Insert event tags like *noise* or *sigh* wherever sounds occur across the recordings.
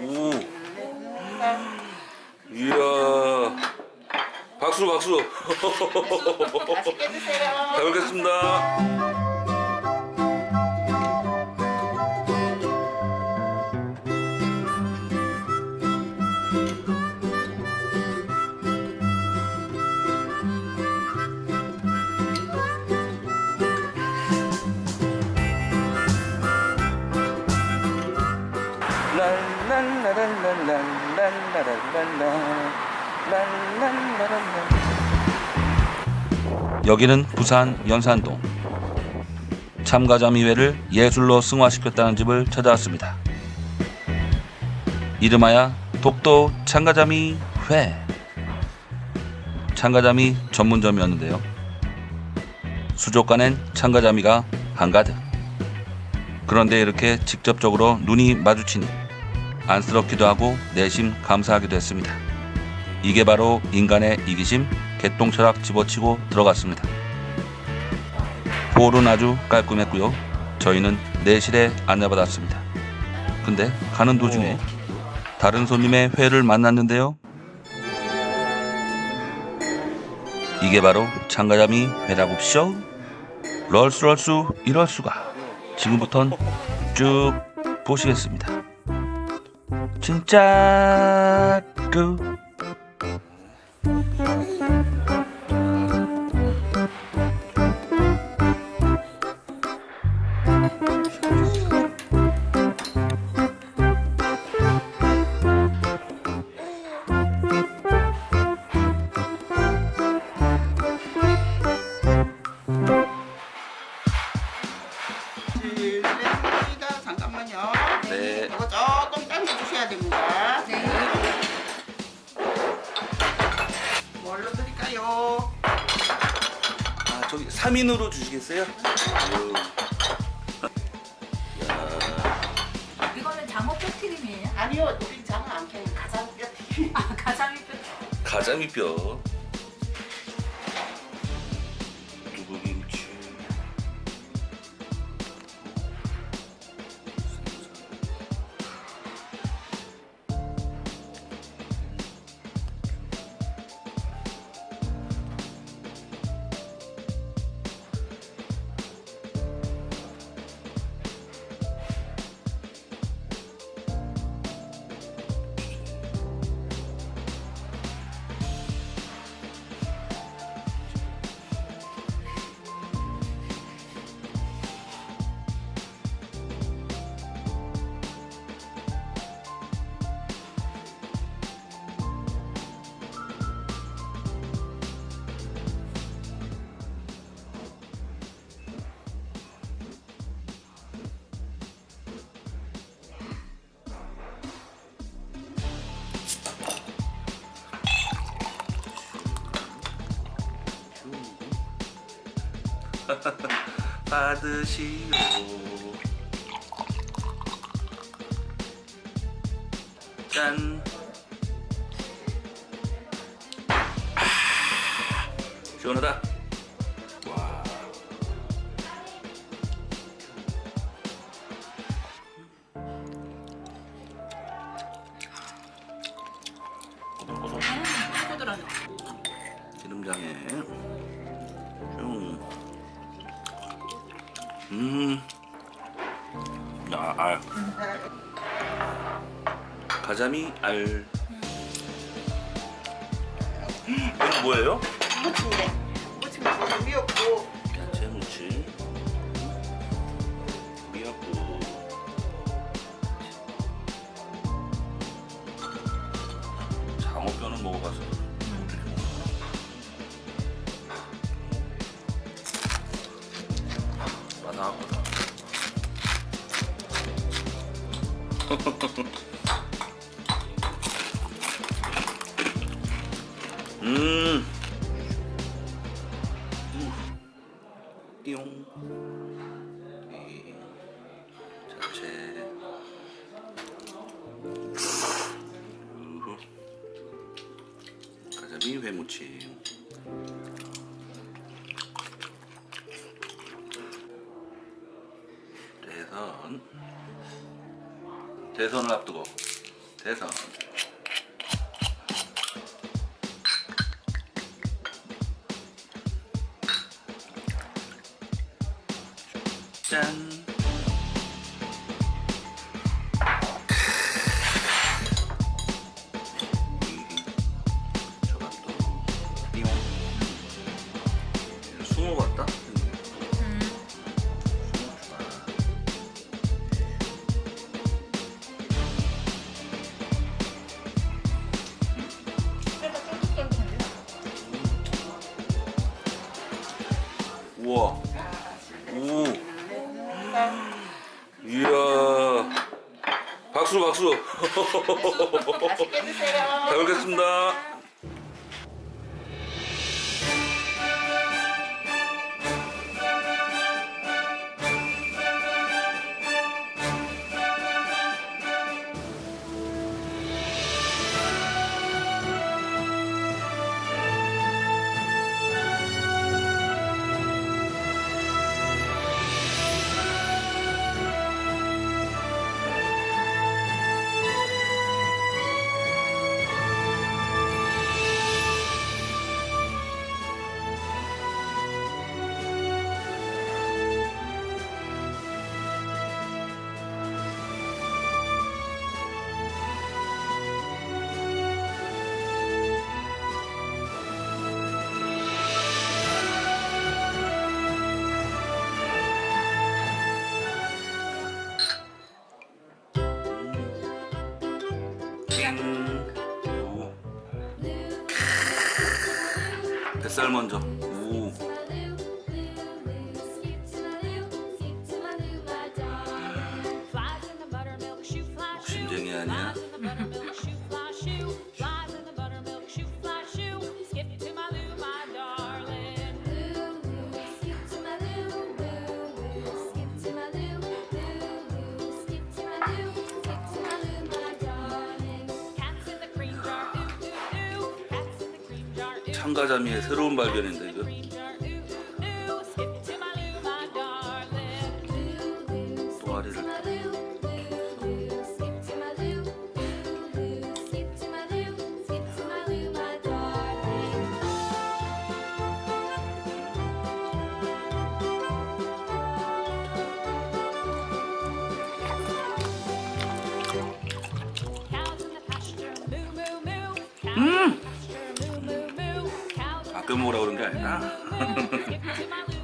오. 이야. 박수 박수. *laughs* 잘 먹겠습니다. 여기는 부산 연산동. 참가자미회를 예술로 승화시켰다는 집을 찾아왔습니다. 이름하여 독도 참가자미 회. 참가자미 전문점이었는데요. 수족관엔 참가자미가 한가득. 그런데 이렇게 직접적으로 눈이 마주치니 안쓰럽기도 하고 내심 감사하기도 했습니다. 이게 바로 인간의 이기심, 개똥철학 집어치고 들어갔습니다. 홀은 아주 깔끔했고요. 저희는 내실에 안내받았습니다. 근데 가는 도중에 다른 손님의 회를 만났는데요. 이게 바로 참가자미 회라고 쇼? 럴수 럴수 이럴 수가. 지금부턴 쭉 보시겠습니다. 진짜 그 드릴까요? 아 저기 3인으로 주시겠어요? 이거는 장어 뼈튀김이에요? 아니요, 우리 장어 안 캐는 가장 뼈튀김. 아, 가자미 뼈. 가자미뼈 *laughs* 받으시오. 짠. 아, 시원하다 음. 야, 알. 가자미 알. 이건 뭐예요? 무침인데. 무침 미역고 음. 음. 띠용. 우후. 가자미 회무침. 대선. 대선을 앞두고. 대선. 짠. 박수로 박수로. 맛있게 드세요. 잘 먹겠습니다. 뱃살 먼저. 참가자미의 새로운 발견인데 이거. 동아리를. 음! *laughs* Yeah.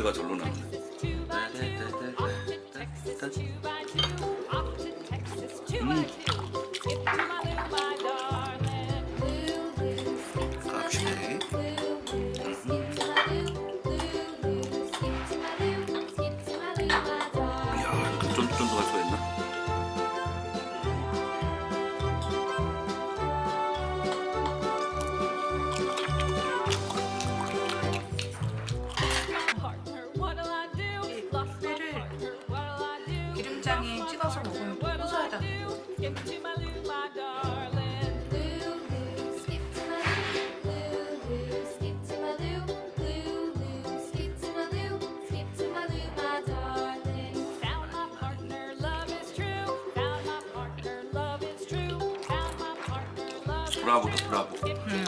노래가 절로 나. 된장에 찍어서 먹으면 또 고소하다고. 브라보다 브라보. 음.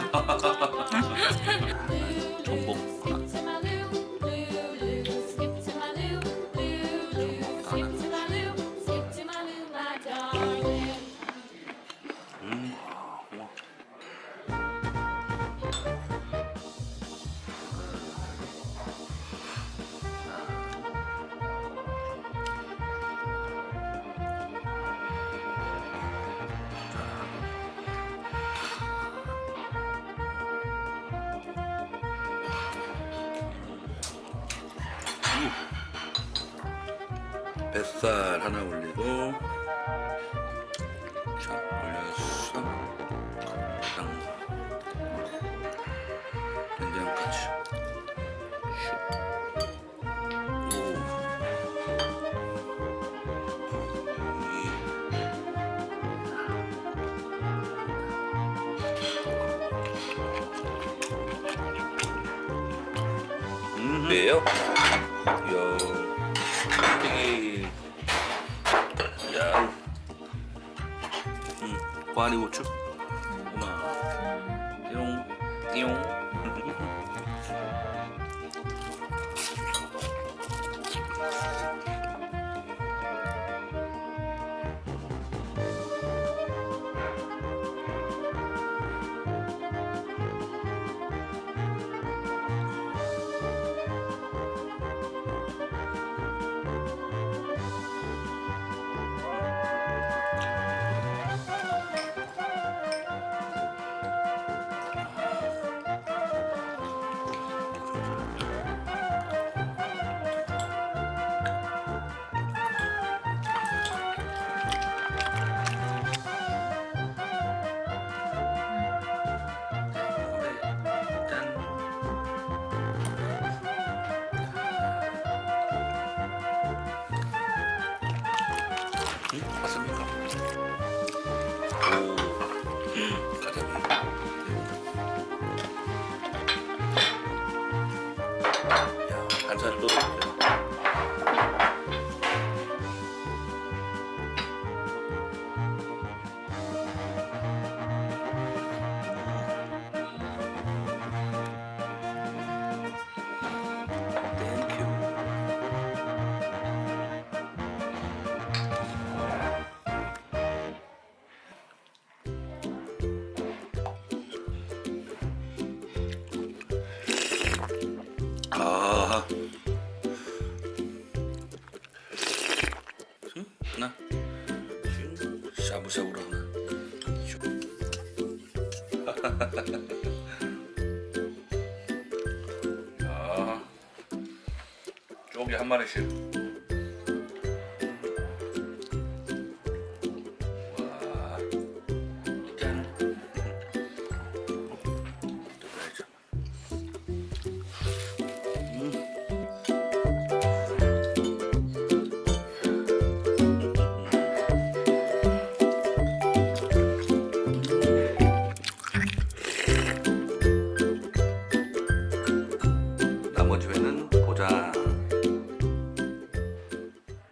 뱃살 하나 올리고 자 올려서 양파 된장까지 예요. 요. 과리 고추. 띠용. 띠용. 아. 쪼개 한 마리씩.